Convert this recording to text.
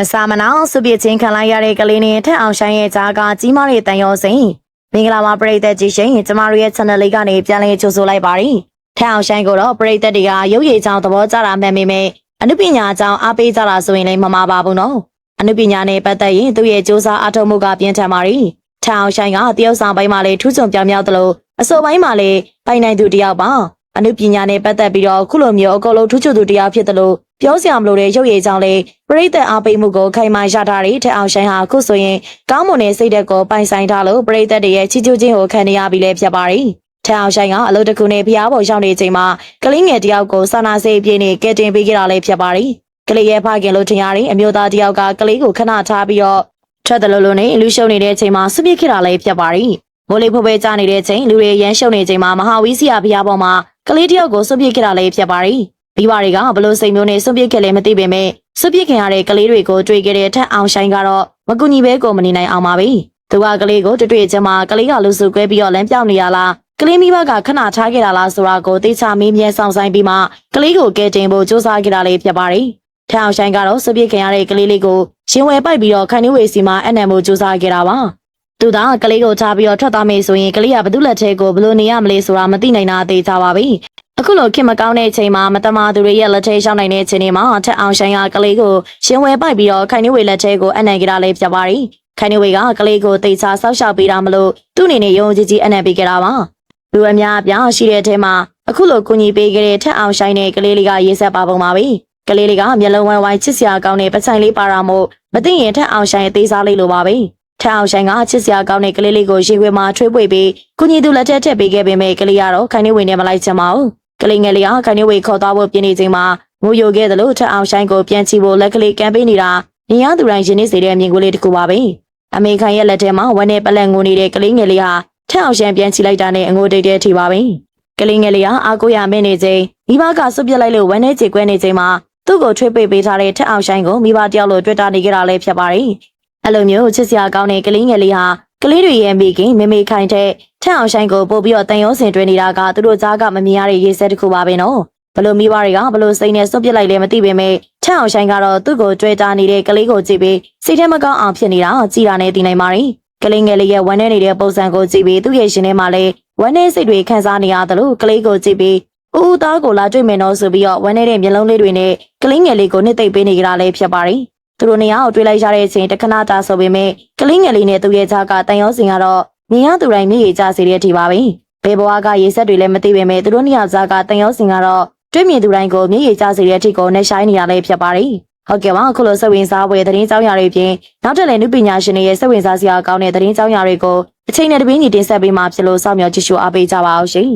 အစာမနာစုပြစ်ချင်းခံလိုက်ရတဲ့ကလေးနဲ့ထက်အောင်ဆိုင်ရဲ့ကြားကကြီးမားတဲ့တန်ရောစိန်မင်္ဂလာပါပရိသတ်ကြီးရှင်ကျမတို့ရဲ့ channel လေးကနေပြန်လည်ကြိုဆိုလိုက်ပါတယ်ထက်အောင်ဆိုင်ကိုတော့ပရိသတ်တွေကရုပ်ရည်ချောင်းသဘောကျတာမှန်ပေမဲ့အနုပညာအကြောင်းအားပေးကြတာဆိုရင်လည်းမမှားပါဘူးနော်အနုပညာနဲ့ပတ်သက်ရင်သူ့ရဲ့စူးစမ်းအားထုတ်မှုကပြင်းထန်ပါတယ်ထက်အောင်ဆိုင်ကတရုတ်ဆောင်ပိုင်းမှာလည်းထူးချွန်ပြောင်မြောက်သလိုအစိုးပိုင်းမှာလည်းပိုင်နိုင်သူတစ်ယောက်ပါအနုပညာနဲ့ပတ်သက်ပြီးတော့ခုလိုမျိုးအကုန်လုံးထူးချွန်သူတစ်ယောက်ဖြစ်တယ်လို့ ပြောစရာမလိုတဲ့ရုပ်ရည်ချောင်းလေးပရိသတ်အားပေးမှုကိုခိုင်မာရထားတဲ့ထက်အောင်ဆိုင်ဟာအခုဆိုရင်ကောင်းမွန်တဲ့စိတ်ဓာတ်ကိုပိုင်ဆိုင်ထားလို့ပရိသတ်တွေရဲ့ချီးကျူးခြင်းကိုခံနေရပြီလည်းဖြစ်ပါတယ်။ထက်အောင်ဆိုင်ကအလုပ်တစ်ခုနဲ့ဖျားပေါ်ရောက်နေချိန်မှာကလေးငယ်တယောက်ကိုစာနာစိတ်အပြည့်နဲ့ကယ်တင်ပေးခဲ့တာလည်းဖြစ်ပါတယ်။ကလေးရဲ့ဖခင်လို့ထင်ရတဲ့အမျိုးသားတယောက်ကကလေးကိုခဏထားပြီးတော့ထွက်တယ်လို့လို့နဲ့လူရှုံနေတဲ့ချိန်မှာဆွပြစ်ခဲ့တာလည်းဖြစ်ပါတယ်။မိုးလေးဖွယ်ဖွယ်ကြနေတဲ့ချိန်လူတွေရမ်းရှုံနေချိန်မှာမဟာဝီစီယာဖျားပေါ်မှာကလေးတယောက်ကိုဆွပြစ်ခဲ့တာလည်းဖြစ်ပါတယ်။ မိဘတွေကဘလို့စိတ်မျိုးနဲ့ဆွပြစ်ခဲ့လဲမသိပေမဲ့ဆွပြစ်ခင်ရတဲ့ကလေးတွေကိုတွေ့ခဲ့တဲ့ထက်အောင်ဆိုင်ကတော့မကူညီပဲကိုမနေနိုင်အောင်ပါပဲ။သူကကလေးကိုတွေ့တွေ့ချင်းမှာကလေးကလူစုကွဲပြီးတော့လမ်းပြောင်းနေရလားကလေးမိဘကခဏထားခဲ့တာလားဆိုတာကိုသိချမေးမြန်းဆောင်ဆိုင်ပြီးမှကလေးကိုကယ်တင်ဖို့စူးစမ်းခဲ့တာလေးဖြစ်ပါတယ်။ထက်အောင်ဆိုင်ကတော့ဆွပြစ်ခင်ရတဲ့ကလေးလေးကိုရှင်ဝယ်ပိုက်ပြီးတော့ခိုင်နှဝေစီမှာအနံမို့စူးစမ်းခဲ့တာပါ။သူကကလေးကိုထားပြီးတော့ထွက်သွားမေးဆိုရင်ကလေးကဘသူ့လက်ထဲကိုဘလို့နေရမလဲဆိုတာမသိနိုင်တာသိကြပါပြီ။ အခုလိုခင်မကောင်းတဲ့အချိန်မှာမတမာသူတွေရဲ့လက်ထဲရောက်နိုင်တဲ့အချိန်တွေမှာထက်အောင်ဆိုင်ကကလေးကိုရှင်ဝဲပိုက်ပြီးတော့ခိုင်နှဝေလက်ထဲကိုအနံကြတာလေးဖြစ်ပါတယ်။ခိုင်နှဝေကကလေးကိုတိတ်ချဆောက်ရှောက်ပေးတာမလို့သူ့အနေနဲ့ယုံကြည်ကြည်အနံပေးကြတာပါ။လူအများအပြားရှိတဲ့အထဲမှာအခုလိုကူညီပေးခဲ့တဲ့ထက်အောင်ဆိုင်နဲ့ကလေးလေးကရေးဆက်ပါပုံပါပဲ။ကလေးလေးကမျက်လုံးဝိုင်းဝိုင်းချစ်စရာကောင်းတဲ့ပဆိုင်လေးပါတာမို့မသိရင်ထက်အောင်ဆိုင်အသေးစားလေးလိုပါပဲ။ထက်အောင်ဆိုင်ကချစ်စရာကောင်းတဲ့ကလေးလေးကိုရေခွေမှာထွေးပွေပြီးကုညီသူလက်ထက်ထည့်ပေးခဲ့ပေမဲ့ကလေးကတော့ခိုင်နှဝေနဲ့မလိုက်ချင်ပါဘူး။ ကလေးငယ်လေးကခိုင်နှဝေခေါ်သွားဖို့ပြင်နေချိန်မှာငိုယိုခဲ့တယ်လို့ထက်အောင်ဆိုင်ကိုပြန်ချီဖို့လက်ကလေးကမ်းပေးနေတာမြင်ရသူတိုင်းရင်းနေစေတဲ့မြင်ကွင်းလေးတစ်ခုပါပဲအမေခိုင်ရဲ့လက်ထဲမှာဝမ်းနဲ့ပလက်ငိုနေတဲ့ကလေးငယ်လေးဟာထက်အောင်ဆိုင်ပြန်ချီလိုက်တာနဲ့အငိုတိတ်တဲ့ထိပါပဲကလေးငယ်လေးကအာကိုရမင်းနေချိန်မိဘကစွတ်ပြစ်လိုက်လို့ဝမ်းနဲ့ကြေကွဲနေချိန်မှာသူ့ကိုထွေးပိတ်ပေးထားတဲ့ထက်အောင်ဆိုင်ကိုမိဘတယောက်လိုတွေ့တာနေကြတာလည်းဖြစ်ပါတယ်အဲ့လိုမျိုးချစ်စရာကောင်းတဲ့ကလေးငယ်လေးဟာ ကလေးတွေရဲ့မိခင်မေမေခိုင်တဲ့ထက်အောင်ဆိုင်ကိုပို့ပြီးတော့တန်ရုံးစင်တွဲနေတာကသူတို့ကြားကမမြင်ရတဲ့ရေးစက်တစ်ခုပါပဲနော်ဘလို့မိဘတွေကဘလို့စိတ်နဲ့စွန့်ပစ်လိုက်လဲမသိပေမဲ့ထက်အောင်ဆိုင်ကတော့သူ့ကိုကြွေတာနေတဲ့ကလေးကိုကြည့်ပြီးစိတ်ထဲမကောင်းအောင်ဖြစ်နေတာကြည်တာနဲ့သိနိုင်ပါတယ်ကလေးငယ်လေးရဲ့ဝမ်းထဲနေတဲ့ပုံစံကိုကြည့်ပြီးသူ့ရဲ့ရှင်ထဲမှာလည်းဝမ်းထဲစိတ်တွေခံစားနေရတယ်လို့ကလေးကိုကြည့်ပြီးဦးဦးသားကိုလာတွေ့မယ်နော်ဆိုပြီးတော့ဝမ်းထဲတဲ့မျက်လုံးလေးတွေနဲ့ကလေးငယ်လေးကိုနှစ်သိမ့်ပေးနေကြတာလည်းဖြစ်ပါတယ် သူတို့နေရာကိုတွေ့လိုက်ရတဲ့အချိန်တခဏတာဆိုပေမဲ့ကလေးငယ်လေးနဲ့သူ့ရဲ့ကြားကတန်ရောစင်ကတော့မြင်ရသူတိုင်းမျက်ရည်ကျစေတဲ့အထိပါပဲဘယ်ဘဝကရေဆက်တွေလည်းမသိပေမဲ့သူတို့နေရာကြားကတန်ရောစင်ကတော့တွေ့မြင်သူတိုင်းကိုမျက်ရည်ကျစေတဲ့အထိကိုနှက်ဆိုင်နေရလည်းဖြစ်ပါတယ်ဟုတ်ကဲ့ပါအခုလိုစိတ်ဝင်စားဖွယ်သတင်းကြောင်းရာတွေပြင်နောက်ထပ်လည်းနုပညာရှင်တွေရဲ့စိတ်ဝင်စားစရာကောင်းတဲ့သတင်းကြောင်းရာတွေကိုအချိန်နဲ့တပင်းညီတင်ဆက်ပေးမှာဖြစ်လို့စောင့်မျှော်ကြည့်ရှုအားပေးကြပါအောင်ရှင်